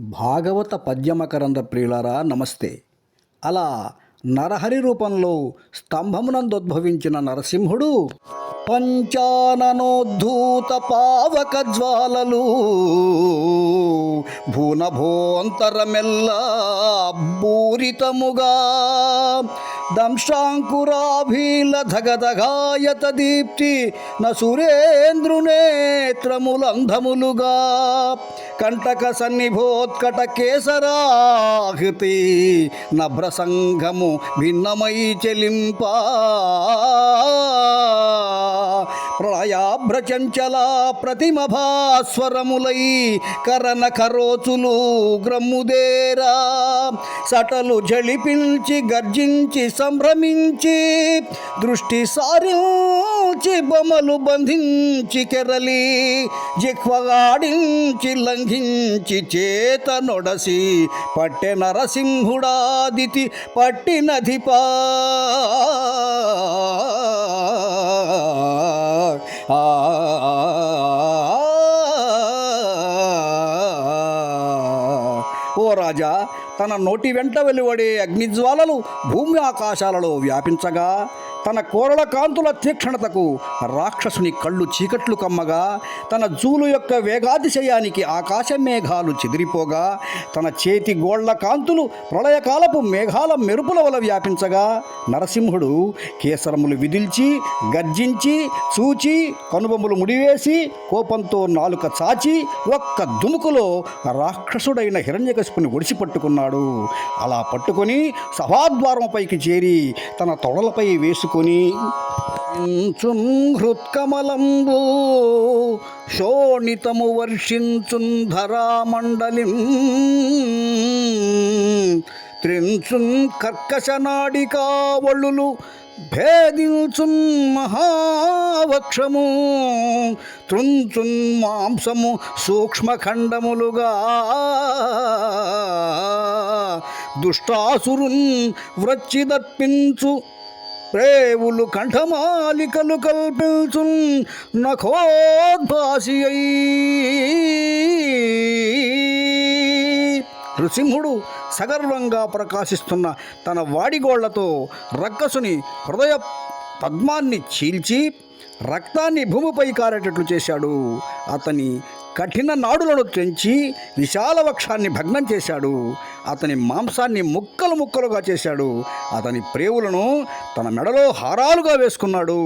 భాగవత పద్యమకరంద ప్రియులారా నమస్తే. అలా నరహరి రూపంలో స్తంభమునందోద్భవించిన నరసింహుడు పంచాననోద్ధూత పావక జ్వాలలు భూనభోంతరమెల్లా భూరితముగా దంశాంకురాభీలధగధగాయత దీప్తి న సురేంద్రునేత్రములంధములుగా కంటక సన్నిభోత్కట కేసరాహృతి నభ్రసంగము భిన్నమై చెలింపా. ప్రళయాభ్రచంచల ప్రతిమభాస్వరములై కరణ కరోచులు గ్రమ్ముదేరా. సటలు జళిపించి గర్జించి సంభ్రమించి దృష్టి సారించి బొమ్మలు బంధించి కెరలి జిహ్వగాడించి లంఘించి చేత నొడసి పట్టె నరసింహుడాదితి పట్టినధిపా Uh, రాజా తన నోటి వెంట వెలువడే అగ్నిజ్వాలలు భూమి ఆకాశాలలో వ్యాపించగా తన కోరల కాంతుల తీక్షణతకు రాక్షసుని కళ్ళు చీకట్లు కమ్మగా తన జూలు యొక్క వేగాతిశయానికి ఆకాశ మేఘాలు చెదిరిపోగా తన చేతి గోళ్ళ కాంతులు ప్రళయకాలపు మేఘాల మెరుపుల వల వ్యాపించగా నరసింహుడు కేసరములు విదిల్చి గర్జించి చూచి కనుబొమ్మలు ముడివేసి కోపంతో నాలుక చాచి ఒక్క దుముకులో రాక్షసుడైన హిరణ్యకశిపుని ఒడిసి పట్టుకున్నాడు. అలా పట్టుకొని సభాద్వారంపైకి చేరి తన తొడలపై వేసుకొని చున్ హృత్కమలంబు శోణితము వర్షించున్ ధరామండలిం త్రించున్ కర్కశనాడికావళులు భేదించున్ మహావక్షము త్రుంచున్ మాంసము సూక్ష్మఖండములుగా. దుష్టాసురున్ వ్రచ్చిదర్పించు ప్రేవులు కంఠమాలికలు కల్పించున్ నఖోద్భాసి అయి నృసింహుడు సగర్వంగా ప్రకాశిస్తున్న తన వాడిగోళ్ళతో రక్కసుని హృదయ పద్మాన్ని చీల్చి రక్తాన్ని భూమిపై కారేటట్లు చేశాడు. అతని కఠిన నాడులను తెంచి విశాల వక్షాన్ని భగ్నం చేశాడు. అతని మాంసాన్ని ముక్కలు ముక్కలుగా చేశాడు. అతని ప్రేవులను తన మెడలో హారాలుగా వేసుకున్నాడు.